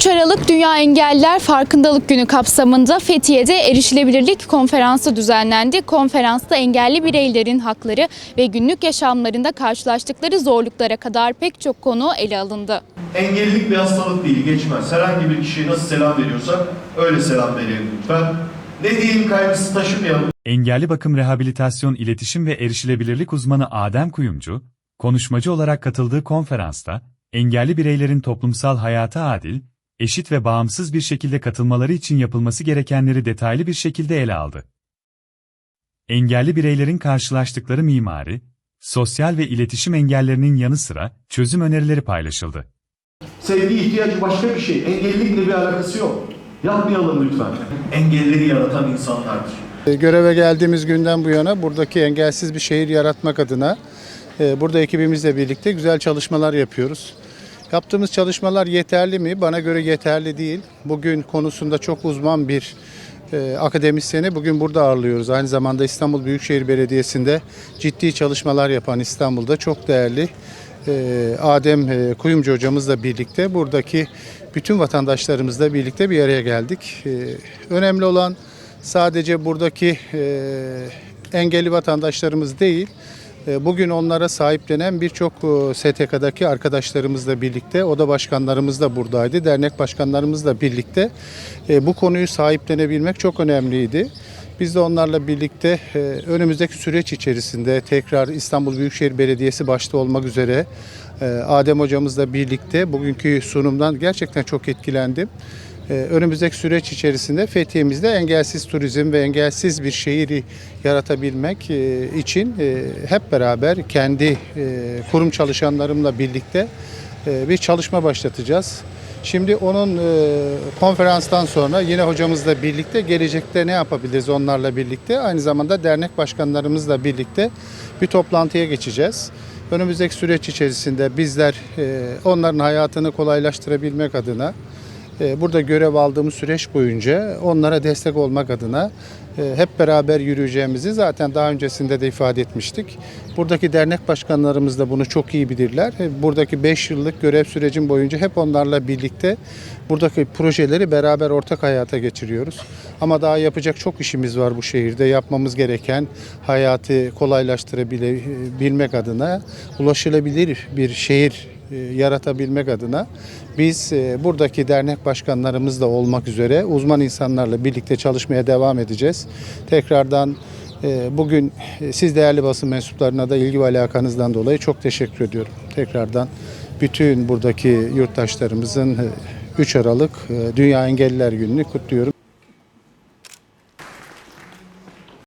3 Aralık Dünya Engelliler Farkındalık Günü kapsamında Fethiye'de erişilebilirlik konferansı düzenlendi. Konferansta engelli bireylerin hakları ve günlük yaşamlarında karşılaştıkları zorluklara kadar pek çok konu ele alındı. Engellilik bir hastalık değil, geçmez. Herhangi bir kişiye nasıl selam veriyorsak öyle selam verelim lütfen. Ne diyeyim kaygısı taşımayalım. Engelli bakım rehabilitasyon iletişim ve erişilebilirlik uzmanı Adem Kuyumcu, konuşmacı olarak katıldığı konferansta, engelli bireylerin toplumsal hayata adil, eşit ve bağımsız bir şekilde katılmaları için yapılması gerekenleri detaylı bir şekilde ele aldı. Engelli bireylerin karşılaştıkları mimari, sosyal ve iletişim engellerinin yanı sıra çözüm önerileri paylaşıldı. Sevgi ihtiyacı başka bir şey. Engellilikle bir alakası yok. Yapmayalım lütfen. Engelleri yaratan insanlardır. E, Göreve geldiğimiz günden bu yana buradaki engelsiz bir şehir yaratmak adına e, burada ekibimizle birlikte güzel çalışmalar yapıyoruz. Yaptığımız çalışmalar yeterli mi? Bana göre yeterli değil. Bugün konusunda çok uzman bir e, akademisyeni bugün burada ağırlıyoruz. Aynı zamanda İstanbul Büyükşehir Belediyesi'nde ciddi çalışmalar yapan İstanbul'da çok değerli e, Adem e, Kuyumcu hocamızla birlikte buradaki bütün vatandaşlarımızla birlikte bir araya geldik. E, Önemli olan sadece buradaki e, engelli vatandaşlarımız değil, bugün onlara sahiplenen birçok e, STK'daki arkadaşlarımızla birlikte, oda başkanlarımız da buradaydı, dernek başkanlarımızla birlikte e, bu konuyu sahiplenebilmek çok önemliydi. Biz de onlarla birlikte e, önümüzdeki süreç içerisinde tekrar İstanbul Büyükşehir Belediyesi başta olmak üzere e, Adem hocamızla birlikte bugünkü sunumdan gerçekten çok etkilendim. Ee, önümüzdeki süreç içerisinde Fethiye'mizde engelsiz turizm ve engelsiz bir şehri yaratabilmek e, için e, hep beraber kendi e, kurum çalışanlarımla birlikte e, bir çalışma başlatacağız. Şimdi onun e, konferanstan sonra yine hocamızla birlikte gelecekte ne yapabiliriz onlarla birlikte aynı zamanda dernek başkanlarımızla birlikte bir toplantıya geçeceğiz. Önümüzdeki süreç içerisinde bizler e, onların hayatını kolaylaştırabilmek adına burada görev aldığımız süreç boyunca onlara destek olmak adına e, hep beraber yürüyeceğimizi zaten daha öncesinde de ifade etmiştik. Buradaki dernek başkanlarımız da bunu çok iyi bilirler. E, Buradaki 5 yıllık görev sürecim boyunca hep onlarla birlikte buradaki projeleri beraber ortak hayata geçiriyoruz. Ama daha yapacak çok işimiz var bu şehirde. Yapmamız gereken hayatı kolaylaştırabilmek adına ulaşılabilir bir şehir e, yaratabilmek adına biz e, buradaki dernek başkanlarımız da olmak üzere uzman insanlarla birlikte çalışmaya devam edeceğiz. Tekrardan e, bugün e, siz değerli basın mensuplarına da ilgi ve alakanızdan dolayı çok teşekkür ediyorum. Tekrardan bütün buradaki yurttaşlarımızın e, 3 Aralık e, Dünya Engelliler Günü'nü kutluyorum.